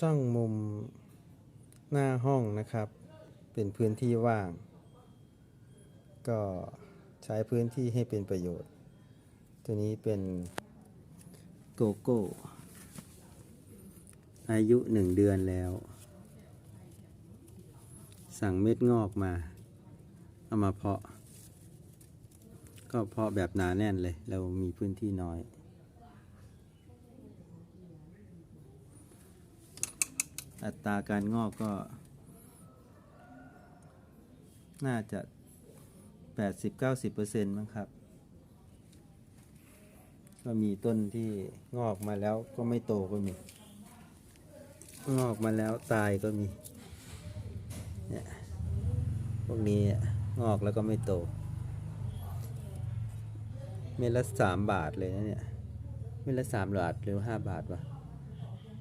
ช่องมุมหน้าห้องนะครับ เป็นพื้นที่ว่าง ก็ใช้พื้นที่ให้เป็นประโยชน์ ตัวนี้เป็นโกโก้ อายุหนึ่งเดือนแล้ว สั่งเม็ดงอกมา เอามาเพาะ ก็เพาะแบบหนาแน่นเลย เรามีพื้นที่น้อย อัตราการงอกก็ น่าจะ 80-90%มั้งครับ ก็มีต้นที่งอกมาแล้วก็ไม่โตก็มี งอกมาแล้วตายก็มี เนี่ยพวกนี้งอกแล้วก็ไม่โต เม็ดละสามบาทเลยนะเนี่ย เม็ดละสามบาทหรือห้าบาทวะ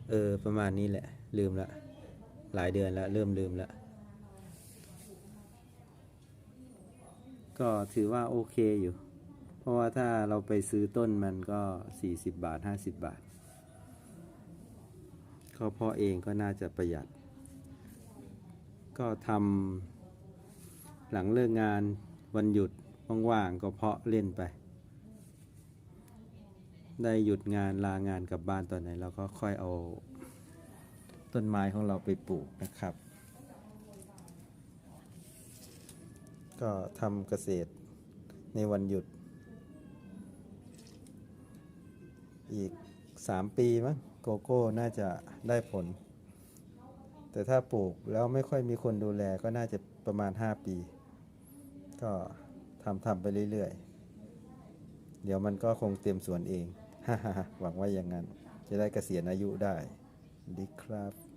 เออ ประมาณนี้แหละ ลืมละหลายเดือนแล้วเริ่มลืมล้วก็ถือว่าโอเคอยู่ เพราะว่าถ้าเราไปซื้อต้นมันก็ 40 บาท 50 บาทเขาพาะเองก็น่าจะประหยัด ก็ทำหลังเลิกงานวันหยุดว่างๆก็เพาะเล่นไป ได้หยุดงานลางานกลับบ้านตอนไหนเราก็ค่อยเอา ต้นไม้ของเราไปปลูกนะครับ ก็ทำเกษตรในวันหยุด อีก 3 ปีมั้งโกโก้น่าจะได้ผล แต่ถ้าปลูกแล้วไม่ค่อยมีคนดูแลก็น่าจะประมาณ 5 ปี ก็ทำทำไปเรื่อยๆ เดี๋ยวมันก็คงเต็มสวนเอง หวังว่าอย่างนั้น จะได้เกษียณอายุได้ ดีครับ